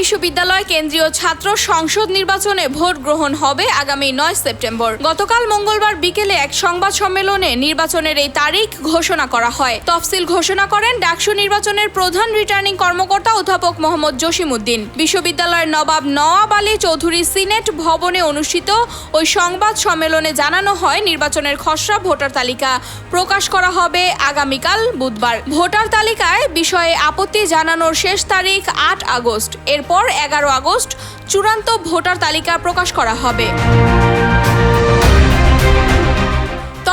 বিশ্ববিদ্যালয় কেন্দ্রীয় ছাত্র সংসদ নির্বাচনে ভোট গ্রহণ হবে আগামী নয় সেপ্টেম্বর। গতকাল মঙ্গলবার বিকেলে এক সংবাদ সম্মেলনে নির্বাচনের এই তারিখ ঘোষণা করা হয়। তফসিল ঘোষণা করেন ডাকসু নির্বাচনের প্রধান রিটার্নিং কর্মকর্তা অধ্যাপক মোহাম্মদ জসিমউদ্দিন। বিশ্ববিদ্যালয়ের নবাব নওয়াব আলী চৌধুরী সিনেট ভবনে অনুষ্ঠিত ওই সংবাদ সম্মেলনে জানানো হয় নির্বাচনের খসড়া ভোটার তালিকা প্রকাশ করা হবে আগামীকাল বুধবার। ভোটার তালিকায় বিষয়ে আপত্তি জানানোর শেষ তারিখ আট আগস্ট। এরপর এগারো আগস্ট চূড়ান্ত ভোটার তালিকা প্রকাশ করা হবে।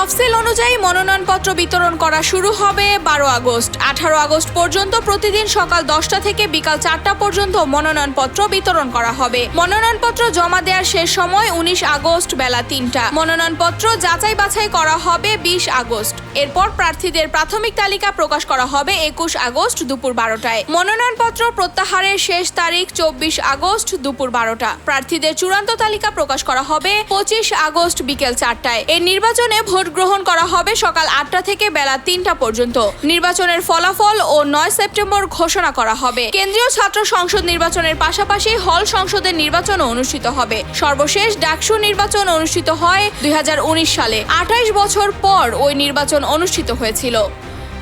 তফসিল অনুযায়ী মনোনয়নপত্র বিতরণ করা শুরু হবে বারো আগস্ট। আঠারো আগস্ট পর্যন্ত প্রতিদিন সকাল দশটা থেকে বিকাল চারটা পর্যন্ত মনোনয়নপত্র বিতরণ করা হবে। মনোনয়নপত্র জমা দেওয়ার শেষ সময় উনিশ আগস্ট বেলা তিনটা। মনোনয়নপত্র যাচাই বাছাই করা হবে বিশ আগস্ট। এরপর প্রার্থীদের প্রাথমিক তালিকা প্রকাশ করা হবে একুশ আগস্ট দুপুর বারোটায়। মনোনয়নপত্র প্রত্যাহারের শেষ তারিখ চব্বিশ আগস্ট দুপুর বারোটা। প্রার্থীদের চূড়ান্ত তালিকা প্রকাশ করা হবে পঁচিশ আগস্ট বিকেল চারটায়। এই নির্বাচনে ভোট গ্রহণ করা হবে সকাল আটটা থেকে বেলা তিনটা পর্যন্ত। নির্বাচনের ফলাফল ও নয় সেপ্টেম্বর ঘোষণা করা হবে। কেন্দ্রীয় ছাত্র সংসদ নির্বাচনের পাশাপাশি হল সংসদের নির্বাচনও অনুষ্ঠিত হবে। সর্বশেষ ডাকসু নির্বাচন অনুষ্ঠিত হয় দুই হাজার উনিশ সালে। আঠাইশ বছর পর ওই নির্বাচন অনুষ্ঠিত হয়েছিল।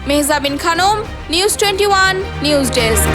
Mehjabin Khanam, news twenty news desk.